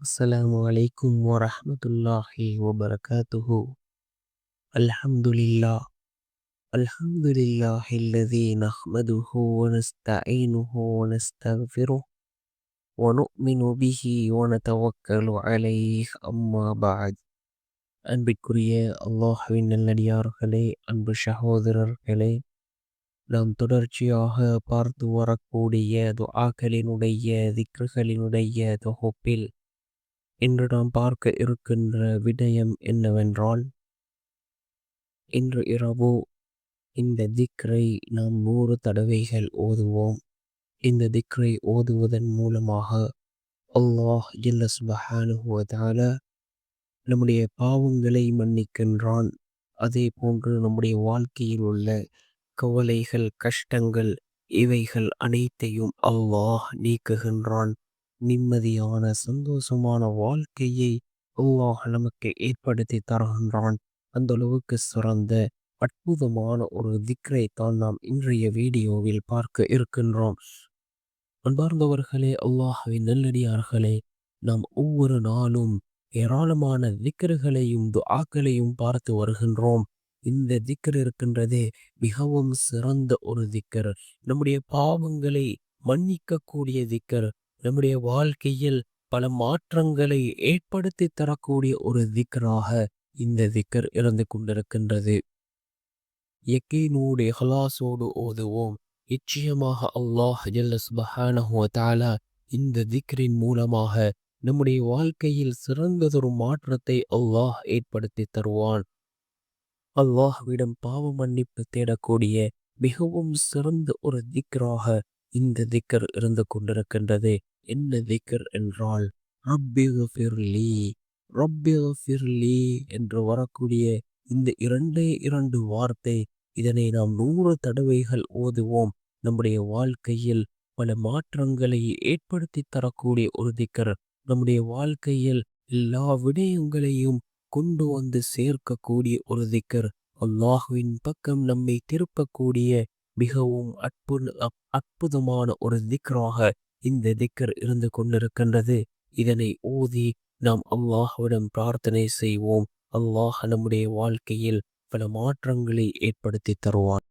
السلام عليكم ورحمة الله وبركاته الحمد لله الحمد لله الذي نحمده ونستعينه ونستغفره ونؤمن به ونتوكل عليه أما بعد அன்பிற்குரிய அல்லாஹ்வின் நல்லடியார்களே அன்பு சகோதரர்களே நாம் தொடர்ச்சியாக பார்த்து வரக்கூடிய துஆக்களினுடைய திக்ருகளினுடைய தொகுப்பில் இன்று நாம் பார்க்க இருக்கின்ற விடயம் என்னவென்றால் இன்று இரவு இந்த திக்ரை நாம் நூறு தடவைகள் ஓதுவோம். இந்த திக்ரை ஓதுவதன் மூலமாக அல்லாஹ் ஜில்லஸ் சுபஹானுஹு நம்முடைய பாவங்களை மன்னிக்கின்றான். அதே போன்று நம்முடைய வாழ்க்கையில் உள்ள கவலைகள் கஷ்டங்கள் இவைகள் அனைத்தையும் அல்லாஹ் நீக்குகின்றான். நிம்மதியான சந்தோஷமான வாழ்க்கையை அல்லாஹ் நமக்கு ஏற்படுத்தி தருகின்றான். அந்த அளவுக்கு சிறந்த அற்புதமான ஒரு திக்ரை தான் நாம் இன்றைய வீடியோவில் பார்க்க இருக்கின்றோம். அன்பார்ந்தவர்களே அல்லாஹ்வின் நல்லடியார்களே நாம் ஒவ்வொரு நாளும் ஏராளமான திக்கர்களையும் துஆக்களையும் பார்த்து வருகின்றோம். இந்த திக்கர் இருக்கின்றதே மிகவும் சிறந்த ஒரு திக்கர் நம்முடைய பாவங்களை மன்னிக்கக்கூடிய திக்கர் நம்முடைய வாழ்க்கையில் பல மாற்றங்களை ஏற்படுத்தி தரக்கூடிய ஒரு திக்கராக இந்த திக்கர் இருந்து கொண்டிருக்கின்றது. எக்கீனோடு இஹ்லாஸோடு ஓதுவோம். நிச்சயமாக அல்லாஹ் ஜல்ல இந்த திக்ரின் மூலமாக நம்முடைய வாழ்க்கையில் சிறந்ததொரு மாற்றத்தை அல்லாஹ் ஏற்படுத்தி தருவான். அல்லாஹ்விடம் பாவ மன்னிப்பு தேடக்கூடிய மிகவும் சிறந்த ஒரு திக்ராக இந்த திக்கர் இருந்து கொண்டிருக்கின்றது. என்ன திக்கர் என்றால் ரப்பிஃபிர்லி ரப்பிஃபிர்லி என்று வரக்கூடிய இந்த இரண்டே இரண்டு வார்த்தை இதனை நாம் நூறு தடவைகள் ஓதுவோம். நம்முடைய வாழ்க்கையில் பல மாற்றங்களை ஏற்படுத்தி தரக்கூடிய ஒரு திக்கர் நம்முடைய வாழ்க்கையில் எல்லா விடயங்களையும் கொண்டு வந்து சேர்க்கக்கூடிய ஒரு திக்கர் அல்லாஹுவின் பக்கம் நம்மை திருப்பக்கூடிய மிகவும் அற்பு அற்புதமான ஒரு திக்ராக இந்த திக்கர் இருந்து கொண்டிருக்கின்றது. இதனை ஓதி நாம் அல்லாஹ்விடம் பிரார்த்தனை செய்வோம். அல்லாஹ் நம்முடைய வாழ்க்கையில் பல மாற்றங்களை ஏற்படுத்தி தருவான்.